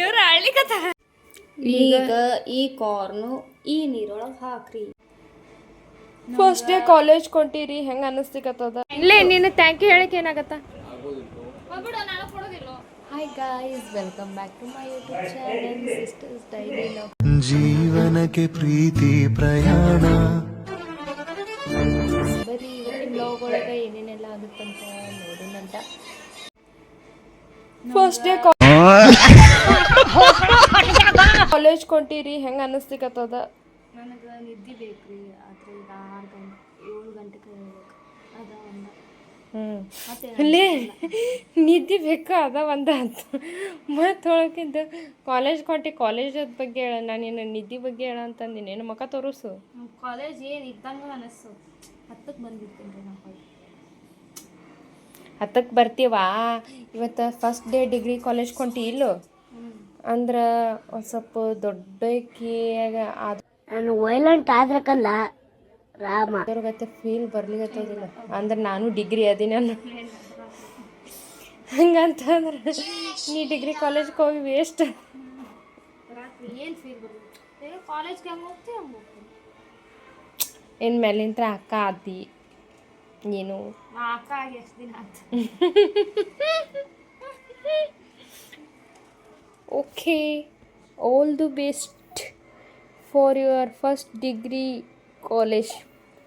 ಇವ್ರು ಅಳ್ಲಿಕತ್ತ ಈಗ ಈ ಕಾರ್ನು ಈ ನೀರೊಳಗೆ ಹಾಕ್ರಿ. ಫಸ್ಟ್ ಡೇ ಕಾಲೇಜ್ ಕೊಂಟಿರಿ ಹೆಂಗ ಅನಿಸ್ತಿಕತ್ತದ? ಇಲ್ಲೇ ನೀನು ಥ್ಯಾಂಕ್ ಯು ಹೇಳಕ್ಕೆ ಏನಾಗತ್ತ? Hi guys welcome back to my YouTube channel sisters daily love ಜೀವನಕ್ಕೆ ಪ್ರೀತಿ ಪ್ರಯಾಣ. ಬರೀ ಇವತ್ತಿನ ಬ್ಲಾಗ್ ಒಳಗೆ ಏನೇನೆಲ್ಲ ಆಗುತ್ತಂತ ನೋಡೋಣಂತ. ಫಸ್ಟ್ ಡೇ ಕಾಲೇಜ್ ಕೊಂಟಿರಿ ಹೆಂಗ ಅನಿಸ್ತಿಕತ್ತದ? ನನಗೆ ನಿದ್ದೆ ಬೇಕ್ರಿ ಅದ್ರಿಂದ ಆರು ಗಂಟೆ ಏಳು ಗಂಟೆಗೆ ಹೇಳ್ಬೇಕು ಅದ ಒಂದು. ಹ್ಮ್. ಮತ್ತೆ ನಿದ್ದೆ ಬೇಕಾ? ಅದ ಒಂದ ಅಂತ. ಮತ್ತೆ ಒಳಗಿಂದ ಕಾಲೇಜ್ ಕೊಟ್ಟಿ ಕಾಲೇಜದ ಬಗ್ಗೆ ಹೇಳ ನಾನು ನಿದ್ದೆ ಬಗ್ಗೆ ಹೇಳ ಅಂತಂದಿನಿ. ಏನು ಮಕ್ಕ ತೋರಿಸು? ಕಾಲೇಜ್ ಏನು ಇದ್ದಂಗೆ ಅನಿಸ್ತು. ಹತ್ತಕ್ಕೆ ಬಂದಿರ್ತೀನಿ ರೀ ನಾವು ಹತ್ತಕ್ಕೆ ಬರ್ತೀವಾ? ಇವತ್ತು ಫಸ್ಟ್ ಡೇ ಡಿಗ್ರಿ ಕಾಲೇಜ್ ಕೊಂಟಿ ಇಲ್ಲೋ? ಅಂದ್ರೆ ಒಂದು ಸ್ವಲ್ಪ ದೊಡ್ಡಕಿಯಾಗ ಆದ ನಾನು ವೈಲೆಂಟ್ ಆದ್ರಕ್ಕಲ್ಲ ರಾಮ. ಅದ್ರಗತ್ತೆ ಫೀಲ್ ಬರ್ಲಿಗತ್ತದಿಲ್ಲ ಅಂದ್ರೆ ನಾನು ಡಿಗ್ರಿ ಅದೀನಿ ಅನ್ನೋ ಹಂಗಂತಂದ್ರೆ ನೀ ಡಿಗ್ರಿ ಕಾಲೇಜ್ಗೆ ಹೋಗಿ ವೇಸ್ಟ್ ಇನ್ ಏನು ಕಾಲೇಜ್ಗೆ ಹೆಂಗೆ ಹೋಗ್ತೀವಿ ಮೇಲಿಂತ್ರ ಅಕ್ಕ ಆದಿ ನೀನು. ನಾ ಅಕ್ಕ ಆಗಿ ಎಷ್ಟು ದಿನ ಆಯ್ತು? Okay. All the best for your first degree college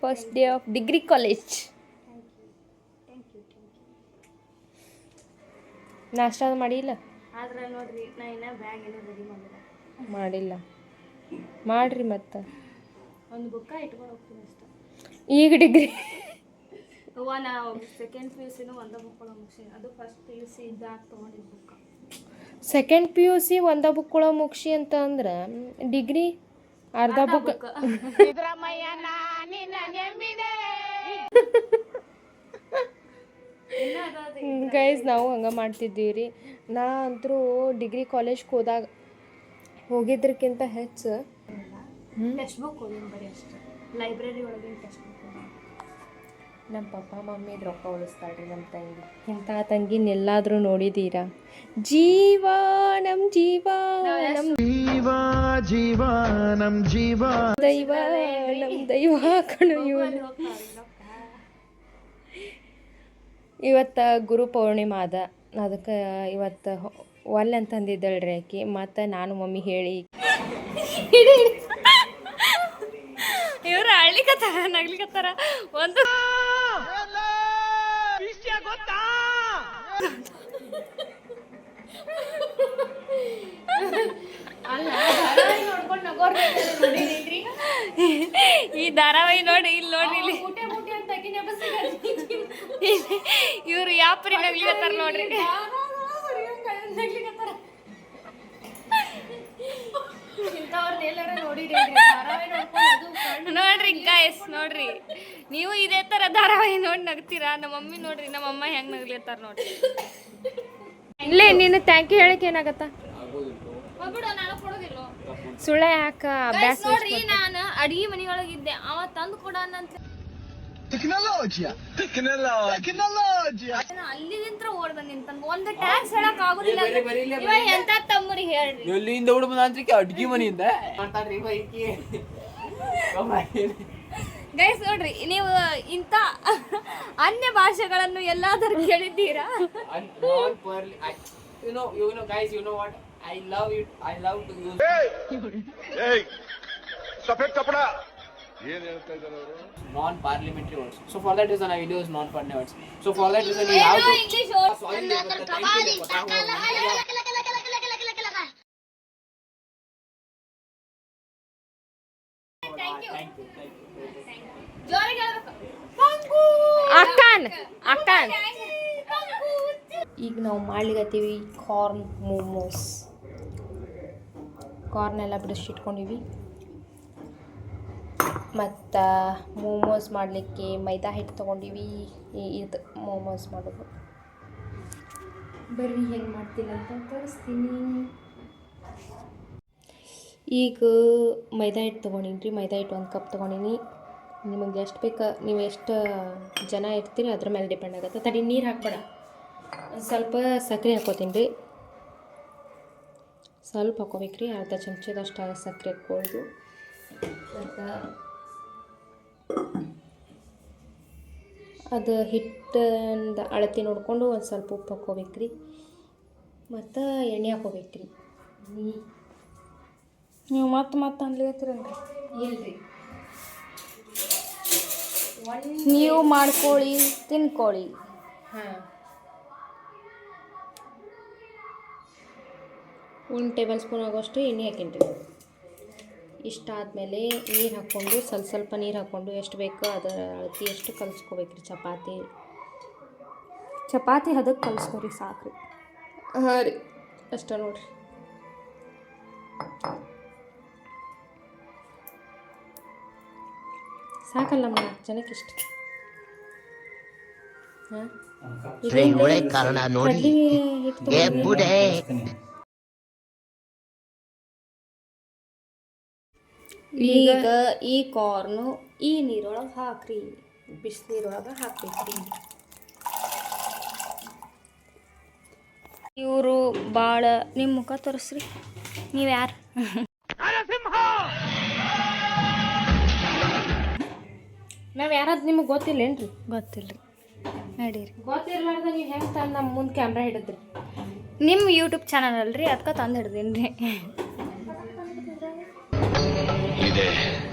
first day of degree college ನಾಷ್ಟ ಮಾಡಿಲ್ಲ? ಆದ್ರೆ ನೋಡ್ರಿ ನಾ ಇನ್ನೂ ಬ್ಯಾಗ್ ಏನೋ ರೆಡಿ ಮಾಡಿಲ್ಲ. ಮಾಡಿಲ್ಲ. ಮಾಡ್ರಿ ಮತ್ತೆ. ಒಂದು ಬುಕ್ಕ ಇಟ್ಕೊಂಡು ಹೋಗ್ತೀನಿ ಅಷ್ಟೇ. ಈಗ ಡಿಗ್ರಿ ಅವ್ವ ನಾವು ಸೆಕೆಂಡ್ ಪಿ ಯು ಸಿನೂ ಒಂದ ಬುಕ್ ಒಳಗೆ ಮುಗಿಸೀನಿ. ಅದು ಫಸ್ಟ್ ಪಿ ಯು ಸಿ ಇದ್ದಾಗ ತೊಗೊಂಡಿದ್ದು ಬುಕ್ಕ ಸೆಕೆಂಡ್ ಪಿ ಯು ಸಿ ಒಂದ ಬುಕ್ಕೊಳ ಮುಗಿಸಿ ಅಂತ ಅಂದ್ರೆ ಡಿಗ್ರಿ ಅರ್ಧ ಬುಕ್ ಗೈಸ್ ನಾವು ಹಂಗೆ ಮಾಡ್ತಿದ್ದೀವಿ ರೀ ನಾ ಅಂತರೂ ಡಿಗ್ರಿ ಕಾಲೇಜ್ಗೆ ಹೋದಾಗ ಹೋಗಿದ್ರಕ್ಕಿಂತ ಹೆಚ್ಚು. ಟೆಕ್ಸ್ಟ್ ಬುಕ್ ಓದಿನಿ ಬರೀ ಅಷ್ಟೇ. ಲೈಬ್ರರಿ ಒಳಗಿನ ಟೆಕ್ಸ್ಟ್ ಬುಕ್ ನಮ್ಮ ಪಪ್ಪ ಮಮ್ಮಿ ರೊಕ್ಕ ಉಳಿಸ್ತಾಳ್ರಿ ನಮ್ಮ ತಂಗಿ. ಇಂಥ ತಂಗಿನ ಎಲ್ಲಾದರೂ ನೋಡಿದ್ದೀರಾ ಜೀವ ನಮ್ಮ ಜೀವ ನಮ್ಮ ಜೀವ ಜೀವ ನಮ್ಮ ಜೀವ. ದೈವ ನಮ್ಮ ದೈವ ಕಣು ಇವನು ಇವತ್ತು ಗುರು ಪೌರ್ಣಿಮೆ ಅದ ಅದಕ್ಕೆ ಇವತ್ತು ಒಲ್ಲೆ ಅಂತಂದಿದ್ದಳ್ರಿ ಆಕೆ. ಮತ್ತು ನಾನು ಮಮ್ಮಿ ಹೇಳಿ. ಇವ್ರು ಅಳ್ಲಿಕತ್ತಾರ ನಗ್ಲಿಕತ್ತಾರ. ಒಂದು ಈ ಧಾರಾವಾಹಿ ನೋಡಿ ಇಲ್ಲಿ ನೋಡ್ರಿ ಇಲ್ಲಿ. ಇವ್ರು ಯಾಪ್ರಿ ಪರಿ ನಗ್ಲಿಕತ್ತಾರ ನೋಡಿರಿ. ನೋಡ್ರಿ ಗಾಯಸ್ ನೋಡ್ರಿ. ನೀವು ಇದೇ ತರ ಧಾರಾವಾಹಿ ನೋಡಿ ನಗ್ತೀರಾ? ನಮ್ಮ ಮಮ್ಮಿ ನೋಡ್ರಿ ನಮ್ಮ ಅಮ್ಮ ಹೆಂಗ್ ನಗ್ಲಿರ್ತಾರ ನೋಡ್ರಿ. ಇಲ್ಲೇ ನೀನು ಥ್ಯಾಂಕ್ ಯು ಹೇಳಕ್ ಏನಾಗತ್ತ? ಬಿಡು ನಾನು ಕೊಡೋದಿಲ್ಲ ಸುಳ್ಳ ಯಾಕ ಅಭ್ಯಾಸ ನೋಡ್ರಿ ನಾನು ಅಡಿಗೆ ಮನೆಯೊಳಗಿದ್ದೆ ಅವ ತಂದು ಕೊಡಾನಂತ ಟೆಕ್ನಾಲಜಿಯಾ ಟೆಕ್ನಾಲಜಿಯಾ ಅಲ್ಲಿಗಿಂತ ಓಡ್ ಬಂದಿನ್ ಒಂದು ಟ್ಯಾಕ್ಸ್ ಹೇಳಕ್ ಆಗುದಿಲ್ಲ ಇವ ಎಂತ ತಮ್ಮರಿಗೆ ಹೇಳ್ರಿ. ಎಲ್ಲಿಂದ ಹುಡುಗ ಬಂದ್ರಿಕೆ ಅಡ್ಗಿ ಮನೆಯಿಂದ? ಮಾಡ್ತಾಳ್ರಿ ಬೈಕಿ ಗೈಸ್ ನೋಡ್ರಿ ನೀವು ಇಂಥ ಅನ್ಯ ಭಾಷೆಗಳನ್ನು ಎಲ್ಲಾದರೂ ಕೇಳಿದ್ದೀರಾ? Non pearly you know you know guys you know what I love you I love too ಏನ್ ಹೇಳ್ತಾ ಇದ್ದಾರೆ ಅವರು? Non parliamentary words so for that reason I will use non parliamentary words so for that is you have ಅಕ್ಕನ್ ಅಕ್ಕನ್ ಈಗ ನಾವು ಮಾಡ್ಲಿಕತ್ತೀವಿ corn momos corn ಎಲ್ಲ ಬಿಡಿಸಿಟ್ಕೊಂಡಿವಿ ಮತ್ತು ಮೋಮೋಸ್ ಮಾಡಲಿಕ್ಕೆ ಮೈದಾ ಹಿಟ್ಟು ತೊಗೊಂಡಿವಿ. ಈ- ಇದು ಮೋಮೋಸ್ ಮಾಡೋದು. ಬರ್ರಿ ಹೆಂಗೆ ಮಾಡ್ತೀನಿ ಅಂತ ತೋರಿಸ್ತೀನಿ. ಈಗ ಮೈದಾ ಹಿಟ್ಟು ತೊಗೊಂಡೀನಿ ರೀ ಮೈದಾ ಹಿಟ್ಟು ಒಂದು ಕಪ್ ತೊಗೊಂಡೀನಿ. ನಿಮಗೆ ಎಷ್ಟು ಬೇಕು, ನೀವು ಎಷ್ಟು ಜನ ಇರ್ತೀರಿ ಅದ್ರ ಮೇಲೆ ಡಿಪೆಂಡ್ ಆಗುತ್ತೆ. ತಡಿ, ನೀರು ಹಾಕ್ಬೇಡ. ಸ್ವಲ್ಪ ಸಕ್ಕರೆ ಹಾಕೋತೀನಿ ರೀ ಸ್ವಲ್ಪ ಹಾಕೋಬೇಕ್ರಿ, ಅರ್ಧ ಚಮಚದಷ್ಟು ಸಕ್ಕರೆ ಹಾಕ್ಕೊಳ್ದು. ಮತ್ತು ಅದು ಹಿಟ್ಟಿಂದ ಅಳತೆ ನೋಡಿಕೊಂಡು ಒಂದು ಸ್ವಲ್ಪ ಉಪ್ಪು ಹಾಕೋಬೇಕ್ರಿ. ಮತ್ತು ಎಣ್ಣೆ ಹಾಕ್ಕೋಬೇಕ್ರಿ ನೀವು ಮತ್ತೆ ಮತ್ತೆ ಅನ್ಲಿಕತ್ತೀರಲ್ರಿ ಇಲ್ರಿ. ನೀವು ಮಾಡ್ಕೊಳ್ಳಿ ತಿನ್ಕೊಳ್ಳಿ ಹಾಂ. ಒಂದು ಟೇಬಲ್ ಸ್ಪೂನ್ ಆಗೋಷ್ಟು ಎಣ್ಣೆ ಹಾಕಿನ್ರಿ. ಇಷ್ಟಾದಮೇಲೆ ನೀರು ಹಾಕ್ಕೊಂಡು ಸ್ವಲ್ಪ ಸ್ವಲ್ಪ ನೀರು ಹಾಕ್ಕೊಂಡು ಎಷ್ಟು ಬೇಕೋ ಅದರ ಅಳತಿ ಎಷ್ಟು ಕಲಿಸ್ಕೋಬೇಕ್ರಿ ಚಪಾತಿ. ಚಪಾತಿ ಹದಕ್ಕೆ ಕಲಿಸ್ಕೊರಿ ರೀ ಹಾಂ ರೀ. ಅಷ್ಟ ನೋಡ್ರಿ. ಸಾಕಲ್ಲ ನಮ್ಮ ನಾಲ್ಕು ಜನಕ್ಕೆ ಇಷ್ಟ. ಕಾರಣ ನೋಡಿ. ಹಿಟ್ಟು ಈಗ ಈ ಕಾರ್ನು ಈ ನೀರೊಳಗೆ ಹಾಕ್ರಿ. ಬಿಸಿನೀರೊಳಗೆ ಹಾಕ್ಬೇಕ್ರಿ. ಇವರು ಭಾಳ ನಿಮ್ಮ ಮುಖ ತೋರಿಸ್ರಿ. ನೀವು ಯಾರು ನಾವು ಯಾರಾದ್ರು ನಿಮಗೆ ಗೊತ್ತಿಲ್ಲೇನ್ರಿ? ಗೊತ್ತಿಲ್ಲ ರೀ ನಡೀರಿ. ಗೊತ್ತಿರ್ಲಾರ್ದ ನೀವು ಹೆಂಗೆ ತಂದು ನಮ್ಮ ಮುಂದೆ ಕ್ಯಾಮ್ರಾ ಹಿಡಿದ್ರಿ? ನಿಮ್ಮ ಯೂಟ್ಯೂಬ್ ಚಾನಲ್ ಅಲ್ರಿ ಅದಕ್ಕೆ ತಂದು ಹಿಡ್ದೀನಿ ರೀ ಇದೆ.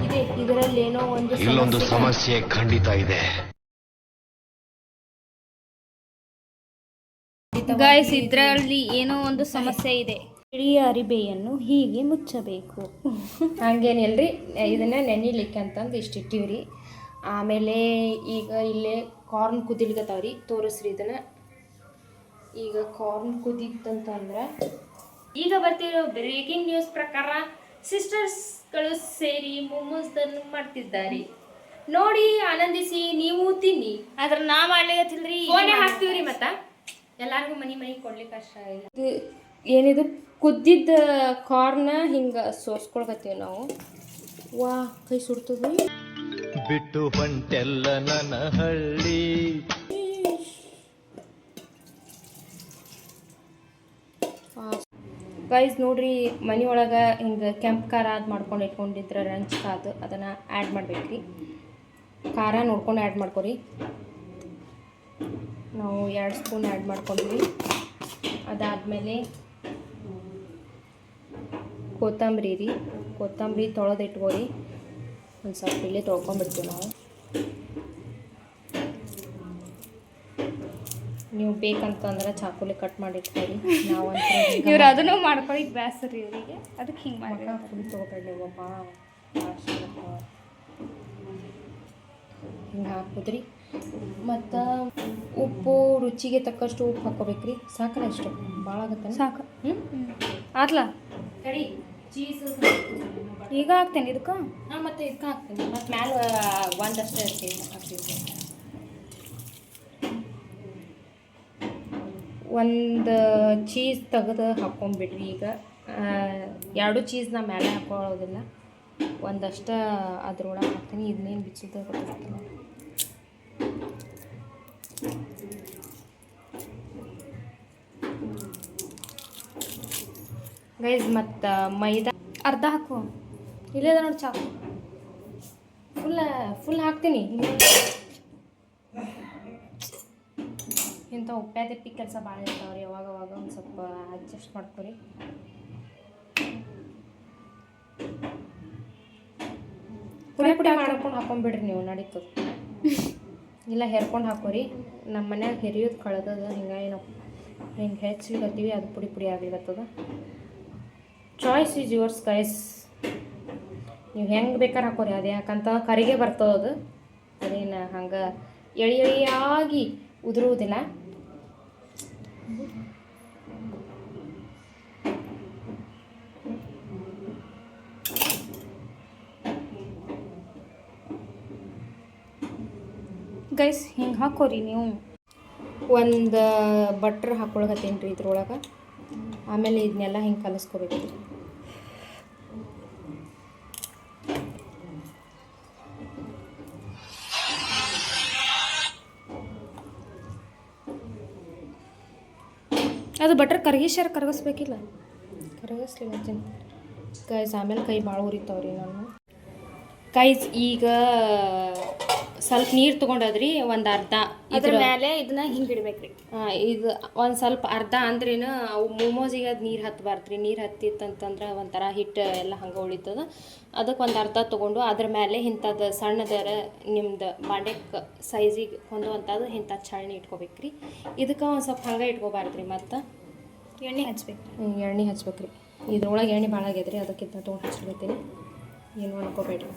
ಇದೆ ಇದರಲ್ಲಿ ಏನೋ ಒಂದು ಇಲ್ಲೊಂದು ಸಮಸ್ಯೆ ಖಂಡಿತ ಇದೆ. ಗಾಯಸ್ ಇದರಲ್ಲಿ ಏನೋ ಒಂದು ಸಮಸ್ಯೆ ಇದೆ. ಇಡೀ ಅರಿಬೆಯನ್ನು ಹೀಗೆ ಮುಚ್ಚಬೇಕು. ಹಂಗೇನಿಲ್ರಿ ಇದನ್ನ ನೆನಿಲಿಕ್ಕೆ ಅಂತಂದು ಇಷ್ಟು ಇಟ್ಟಿವ್ರಿ. ಆಮೇಲೆ ಈಗ ಇಲ್ಲೇ ಕಾರ್ನ್ ಕುದಿಲ್ಗತ್ತಾವ್ರಿ ತೋರಿಸ್ರಿ ಇದನ್ನ. ಈಗ ಕಾರ್ನ್ ಕುದಿತ್ತಂತಂದ್ರೆ ಈಗ ಬರ್ತಿರೋ ಬ್ರೇಕಿಂಗ್ ನ್ಯೂಸ್ ಪ್ರಕಾರ ಸಿಸ್ಟರ್ಸ್ಗಳು ಸೇರಿ ಮೊಮೋಸ್ದನ್ನು ಮಾಡ್ತಿದ್ದಾರೆ. ನೋಡಿ ಆನಂದಿಸಿ ನೀವು ತಿನ್ನಿ. ಆದ್ರೆ ನಾ ಮಾಡ್ಲಿಕತ್ತಿಲ್ರಿ ಫೋನೇ ಹಾಕ್ತೀವ್ರಿ ಮತ್ತ? ಎಲ್ಲಾರ್ಗು ಮನಿ ಮನಿ ಕೊಡ್ಲಿಕ್ಕೆ ಕಷ್ಟ ಇಲ್ಲ. ಇದು ಏನಿದು? ಕುದ್ದಿದ್ದ ಕಾರ್ನ ಹಿಂಗೆ ಸೋಸ್ಕೊಳ್ಕತ್ತೀವಿ ನಾವು. ವಾ ಕೈ ಸುಡ್ತದ ಬಿಟ್ಟು ಹೊಂಟೆಲ್ಲ ನನ್ನ ಹಳ್ಳಿ. ಗೈಸ್ ನೋಡ್ರಿ ಮನೆ ಒಳಗೆ ಹಿಂಗೆ ಕೆಂಪು ಖಾರ ಅದು ಮಾಡ್ಕೊಂಡು ಇಟ್ಕೊಂಡಿದ್ರೆ ರಂಚ್ ಕಾದು ಅದನ್ನು ಆ್ಯಡ್ ಮಾಡ್ಬೇಕ್ರಿ. ಖಾರ ನೋಡ್ಕೊಂಡು ಆ್ಯಡ್ ಮಾಡ್ಕೊರಿ. ನಾವು ಎರಡು ಸ್ಪೂನ್ ಆ್ಯಡ್ ಮಾಡ್ಕೊಂಡ್ವಿ. ಅದಾದಮೇಲೆ ಕೊತ್ತಂಬರಿ ರೀ. ಕೊತ್ತಂಬರಿ ತೊಳೆದು ಇಟ್ಕೊರಿ. ಒಂದು ಸ್ವಲ್ಪ ಇಲ್ಲೇ ತೊಳ್ಕೊಂಡ್ಬಿಡ್ತೀವಿ ನಾವು. ನೀವು ಬೇಕಂತಂದ್ರೆ ಚಾಕುಲಿ ಕಟ್ ಮಾಡಿ ಇಟ್ಕೊರಿ ನಾವು ಇವ್ರು ಅದನ್ನು ಮಾಡ್ಕೊಳ್ಳಿ ಬ್ಯಾಸರಿ ಇವರಿಗೆ. ಅದಕ್ಕೆ ಹಿಂಗೆ ಮಾಡಿ ಫುಲ್ ತೊಗೊಬೇಡಿ ಒಬ್ಬ ಹಿಂಗೆ ಹಾಕುದ್ರಿ. ಮತ್ತು ಉಪ್ಪು ರುಚಿಗೆ ತಕ್ಕಷ್ಟು ಉಪ್ಪು ಹಾಕೋಬೇಕ್ರಿ. ಸಾಕಲ್ಲ ಎಷ್ಟು ಭಾಳ ಆಗುತ್ತೆ ಸಾಕು. ಹ್ಞೂ ಆತ್ಲ? ಕಡಿ ಚೀಸ್ ಈಗ ಹಾಕ್ತೇನೆ ಇದಕ್ಕೆ? ಹಾಂ ಮತ್ತು ಇದಕ್ಕೆ ಹಾಕ್ತೀನಿ. ಮತ್ತು ಮ್ಯಾಲ ಒಂದಷ್ಟೇ ಇರ್ತೀನಿ ಹಾಕ್ತೀನಿ ಒಂದು ಚೀಸ್ ತೆಗೆದು ಹಾಕ್ಕೊಂಬಿಡ್ರಿ ಈಗ. ಎರಡು ಚೀಸ್ ನಾ ಮೇಲೆ ಹಾಕೊಳ್ಳೋದಿಲ್ಲ. ಒಂದಷ್ಟು ಅದ್ರೊಳಗೆ ಹಾಕ್ತೀನಿ. ಇದನ್ನೇನು ಬಿಚ್ಚುತ್ತೆ ಗೊತ್ತಾಗ್ತಿಲ್ಲ ಗೈಸ್ ಮತ್ತು ಮೈದಾ ಅರ್ಧ ಹಾಕು. ಇಲ್ಲೇ ಅದ ನೋಡಿ ಚಾಕು ಫುಲ್ ಫುಲ್ ಹಾಕ್ತೀನಿ. ಇಂಥ ಉಪ್ಪ್ಯಾದಪ್ಪಿ ಕೆಲಸ ಭಾಳ ಇರ್ತಾವ್ರಿ ಯಾವಾಗ ಅವಾಗ ಒಂದು ಸ್ವಲ್ಪ ಅಡ್ಜಸ್ಟ್ ಮಾಡ್ಕೊರಿ ಪುಡಿ ಪುಡಿ ಮಾಡ್ಕೊಂಡು ಹಾಕೊಂಡ್ಬಿಡ್ರಿ ನೀವು ನಡೀತದೆ. ಇಲ್ಲ ಹೆರ್ಕೊಂಡು ಹಾಕೋರಿ. ನಮ್ಮ ಮನ್ಯಾಗ ಹೆರಿಯೋದು ಕಳೆದದ ಹಿಂಗಾಗಿ ನಾವು ಹಿಂಗೆ ಹೆಚ್ಚಿಗತ್ತೀವಿ ಅದು ಪುಡಿ ಪುಡಿ ಆಗ್ಲಿಕತ್ತದ. ಚಾಯ್ಸ್ ಈಸ್ ಯುವರ್ಸ್ ಗೈಸ್ ನೀವು ಹೆಂಗೆ ಬೇಕಾದ್ರೆ ಹಾಕೋರಿ? ಅದು ಯಾಕಂತ ಕರಿಗೆ ಬರ್ತದೆ ಅದು. ಅದೇನು ಹಂಗೆ ಎಳಿ ಎಳಿಯಾಗಿ ಉದುರುವುದಿಲ್ಲ ಗೈಸ್ ಹಿಂಗೆ ಹಾಕೋರಿ ನೀವು. ಒಂದು ಬಟ್ರ್ ಹಾಕೊಳಕತ್ತೀನಿ ರೀ ಇದ್ರೊಳಗೆ. ಆಮೇಲೆ ಇದನ್ನೆಲ್ಲ ಹಿಂಗೆ ಕಲಿಸ್ಕೋಬೇಕು. ಅದು ಬಟರ್ ಕರಗಿಸ್ಯಾರ ಕರಗಿಸ್ಬೇಕಿಲ್ಲ. ಕರಗಿಸ್ಲಿಗತ್ತೀನಿ ಕೈಸ್ ಆಮೇಲೆ ಕೈ ಭಾಳ ಉರಿತಾವ್ರಿ ನಾನು ಗೈಸ್ ಈಗ ಸ್ವಲ್ಪ ನೀರು ತೊಗೊಂಡದ್ರಿ, ಒಂದು ಅರ್ಧ. ಇದ್ರ ಮೇಲೆ ಇದನ್ನ ಹಿಂಗೆ ಇಡ್ಬೇಕ್ರಿ. ಇದು ಒಂದು ಸ್ವಲ್ಪ ಅರ್ಧ ಅಂದ್ರೇನು ಅವು ಮೋಮೋಸಿಗೆ ಅದು ನೀರು ಹತ್ತಬಾರ್ದು ರೀ ನೀರು ಹತ್ತಿತ್ತಂತಂದ್ರೆ ಒಂಥರ ಹಿಟ್ಟು ಎಲ್ಲ ಹಂಗೆ ಉಳಿತದ. ಅದಕ್ಕೆ ಒಂದು ಅರ್ಧ ತೊಗೊಂಡು ಅದ್ರ ಮೇಲೆ ಇಂಥದ್ದು ಸಣ್ಣದರ ನಿಮ್ದು ಬಾಂಡೆಗೆ ಸೈಜಿಗೆ ಹೊಂದುವಂಥದ್ದು ಇಂಥ ಚಾಳ್ನಿ ಇಟ್ಕೋಬೇಕು ರೀ ಇದಕ್ಕೆ ಒಂದು ಸ್ವಲ್ಪ ಹಂಗೆ ಇಟ್ಕೋಬಾರ್ದು ರೀ ಮತ್ತು. ಎಣ್ಣೆ ಹಚ್ಬೇಕು ಎಣ್ಣೆ ಹಚ್ಬೇಕು ರೀ ಇದ್ರೊಳಗೆ ಎಣ್ಣೆ ಭಾಳ ಆಗ್ಯದ್ರಿ ರೀ ಅದಕ್ಕೆ ಇದನ್ನ ತೊಗೊಂಡು ಹಚ್ಕೊಳ್ತೀನಿ ಏನು ಅನ್ಕೋಬೇಡ್ರಿ.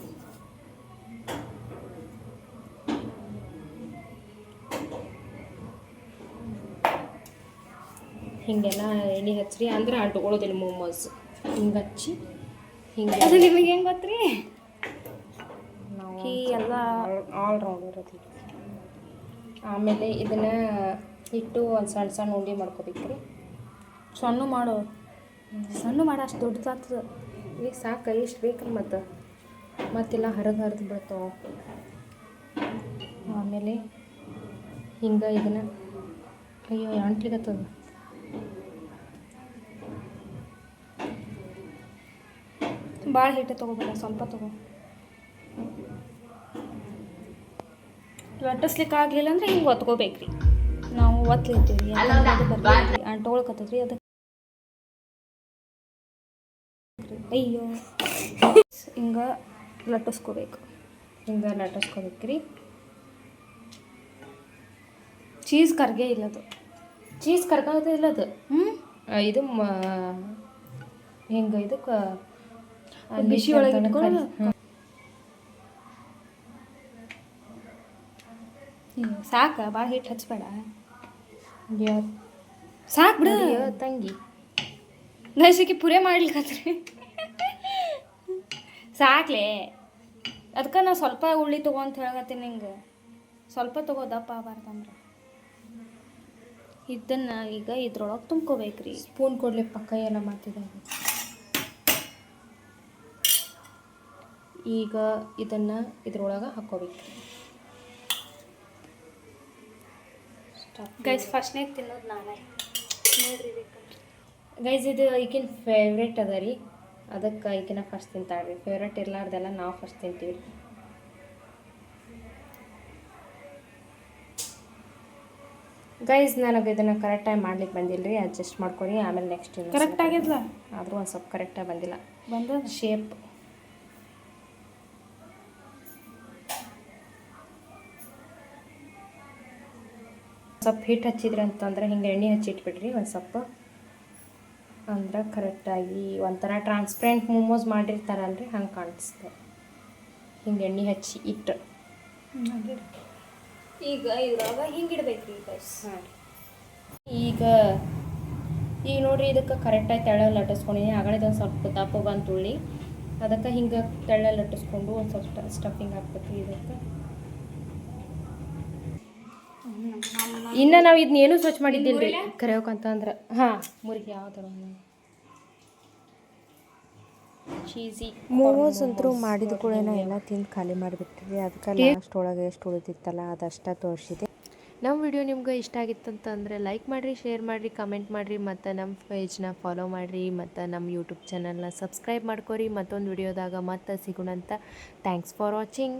ಹಿಂಗೆಲ್ಲ ಎಣ್ಣೆ ಹಚ್ಚಿರಿ ಅಂದ್ರೆ ಅಂಟ್ಕೊಳ್ಳೋದಿಲ್ಲ ಮೊಮೋಸ್ ಹಿಂಗೆ ಹಚ್ಚಿ ಹಿಂಗೆ ಅದು ನಿಮಗೆ ಹೆಂಗೆ ಗೊತ್ತ್ರಿ? ಈ ಎಲ್ಲ ಆಲ್ ರೌಂಡ್ ಆಮೇಲೆ ಇದನ್ನು ಇಟ್ಟು ಒಂದು ಸಣ್ಣ ಸಣ್ಣ ಉಂಡೆ ಮಾಡ್ಕೋಬೇಕು ರೀ ಸಣ್ಣ ಮಾಡು. ಸಣ್ಣ ಮಾಡು ಅಷ್ಟು ದೊಡ್ಡದಾಗ್ತದೆ. ಈಗ ಸಾಕು ಎಷ್ಟು ಬೇಕ್ರಿ ಮತ್ತು. ಮತ್ತೆಲ್ಲ ಹರಿದು ಹರಿದು ಬಿಡ್ತಾವ. ಆಮೇಲೆ ಹಿಂಗೆ ಇದನ್ನು ಅಯ್ಯೋ ಅಂಟ್ಲಿಗತ್ತದ ಭಾಳ ಹಿಟ್ಟು ತೊಗೋಬೇಡ ಸ್ವಲ್ಪ ತೊಗೋ. ಲಟ್ಟಿಸ್ಲಿಕ್ಕೆ ಆಗಲಿಲ್ಲ ಅಂದ್ರೆ ಹಿಂಗೆ ಒತ್ಕೋಬೇಕ್ರಿ ನಾವು ಒತ್ತಲಿರ್ತೀವಿ ಅಂಟ್ಕೊಳ್ಕತ್ತದ್ರಿ ಅದಕ್ಕೆ. ಅಯ್ಯೋ. ಹಿಂಗೆ ಲಟ್ಟಿಸ್ಕೋಬೇಕು. ಹಿಂಗೆ ಲಟ್ಟಿಸ್ಕೋಬೇಕ್ರಿ. ಚೀಸ್ ಕರ್ಗೆ ಇಲ್ಲದು ಚೀಸ್ ಕರ್ಕೊಂಡಿಲ್ಲ ಅದು? ಹ್ಮ್. ಇದು ಹಿಂಗೆ ಇದಕ್ಕೆ ಬಿಸಿ ಒಳಗೆ ಇಟ್ಕೊಂಡು ಸಾಕ ಭಾಳ ಹಿಟ್ಟು ಹಚ್ಬೇಡ. ಸಾಕು ಬಿಡು. ತಂಗಿ. ನೈಸಿಗೆ ಪುರೇ ಮಾಡ್ಲಿಕ್ಕೆ ಸಾಕ್ಲೆ. ಅದಕ್ಕೆ ನಾ ಸ್ವಲ್ಪ ಉಳ್ಳಿ ತಗೋ ಅಂತ ಹೇಳಕತ್ತೀನಿ ನಿಂಗೆ. ಸ್ವಲ್ಪ ತಗೋ ದಪ್ಪ ಆಗಬಾರ್ದಂದ್ರೆ ಇದನ್ನು ಈಗ ಇದ್ರೊಳಗೆ ತುಂಬ್ಕೋಬೇಕ್ರಿ. ಸ್ಪೂನ್ ಕೊಡಲಿ ಪಕ್ಕ ಎಲ್ಲ ಮಾಡ್ತಿದ್ದಾಗ ಈಗ ಇದನ್ನು ಇದ್ರೊಳಗೆ ಹಾಕ್ಕೋಬೇಕು ಗೈಸ್ ಫಸ್ಟ್ನೇ ತಿನ್ನೋದು ನಾನೇ ನೋಡ್ರಿ ಗೈಸ್ ಇದು ಈಕಿನ ಫೇವ್ರೇಟ್ ಅದ ರೀ. ಅದಕ್ಕೆ ಈಕಿನ ಫಸ್ಟ್ ತಿಂತಾಳ್ರಿ. ಫೇವ್ರೇಟ್ ಇರಲಾರ್ದೆಲ್ಲ ನಾವು ಫಸ್ಟ್ ತಿಂತೀವಿ. ಗೈಸ್ ನನಗೆ ಇದನ್ನು ಕರೆಕ್ಟಾಗಿ ಮಾಡ್ಲಿಕ್ಕೆ ಬಂದಿಲ್ಲ ರೀ ಅಡ್ಜಸ್ಟ್ ಮಾಡ್ಕೊರಿ ಆಮೇಲೆ ನೆಕ್ಸ್ಟ್ ಕರೆಕ್ಟ್ ಆಗಿದ್ಲ? ಆದರೂ ಒಂದು ಸ್ವಲ್ಪ ಕರೆಕ್ಟಾಗಿ ಬಂದಿಲ್ಲ. ಬಂದ? ಶೇಪ್ ಸ್ವಲ್ಪ ಹಿಟ್ಟು ಹಚ್ಚಿದ್ರಿ ಅಂತಂದ್ರೆ ಹಿಂಗೆ ಎಣ್ಣೆ ಹಚ್ಚಿಟ್ಬಿಡ್ರಿ ಒಂದು ಸ್ವಲ್ಪ. ಅಂದ್ರೆ ಕರೆಕ್ಟಾಗಿ ಒಂಥರ ಟ್ರಾನ್ಸ್ಪರೆಂಟ್ ಮೋಮೋಸ್ ಮಾಡಿರ್ತಾರಲ್ರಿ ಹಂಗೆ ಕಾಣಿಸ್ತದೆ ಹಿಂಗೆ ಎಣ್ಣೆ ಹಚ್ಚಿ ಇಟ್ಟು. ಈಗ ಇದ್ರೊಳಗೆ ಹಿಂಗೆ ಈಗ. ಹಾಂ ಈಗ ಈಗ ನೋಡ್ರಿ ಇದಕ್ಕೆ ಕರೆಕ್ಟಾಗಿ ತೆಳ್ಳ ಲಟ್ಟಿಸ್ಕೊಂಡಿನಿ. ಆಗಳೆದು ಒಂದು ಸ್ವಲ್ಪ ದಪ್ಪ ಬಂತು ಉಳ್ಳಿ ಅದಕ್ಕೆ ಹಿಂಗೆ ತೆಳ್ಳ ಲಟ್ಟಿಸ್ಕೊಂಡು ಒಂದು ಸ್ವಲ್ಪ ಸ್ಟಫಿಂಗ್ ಹಾಕ್ಬೇಕು ಇದಕ್ಕೆ. ಇನ್ನು ನಾವು ಇದನ್ನ ಏನೂ ಸ್ವಚ್ಛ ಮಾಡಿದ್ದಿಲ್ಲ ರೀ ಕರೆಯೋಕಂತಂದ್ರೆ ಹಾಂ ಮುರುಗಿ ಯಾವ ಚೀಸಿ ಮೋಮೋಸ್ ಅಂತೂ ಮಾಡಿದ ಕೂಡ ಎಲ್ಲ ತಿಂದು ಖಾಲಿ ಮಾಡಿಬಿಟ್ಟಿದ್ವಿ. ಅದಕ್ಕೆ ಲಾಸ್ಟ್ ಒಳಗೆ ಎಷ್ಟು ಉಳಿದಿತ್ತಲ್ಲ ಅದಷ್ಟ ತೋರಿಸಿದೆ. ನಮ್ಮ ವಿಡಿಯೋ ನಿಮ್ಗೆ ಇಷ್ಟ ಆಗಿತ್ತಂತಂದರೆ ಲೈಕ್ ಮಾಡಿರಿ ಶೇರ್ ಮಾಡಿರಿ ಕಮೆಂಟ್ ಮಾಡಿರಿ ಮತ್ತು ನಮ್ಮ ಪೇಜ್ನ ಫಾಲೋ ಮಾಡಿರಿ ಮತ್ತು ನಮ್ಮ ಯೂಟ್ಯೂಬ್ ಚಾನಲ್ನ ಸಬ್ಸ್ಕ್ರೈಬ್ ಮಾಡ್ಕೊರಿ. ಮತ್ತೊಂದು ವಿಡಿಯೋದಾಗ ಮತ್ತೆ ಸಿಗೋಣಂತ. Thanks for watching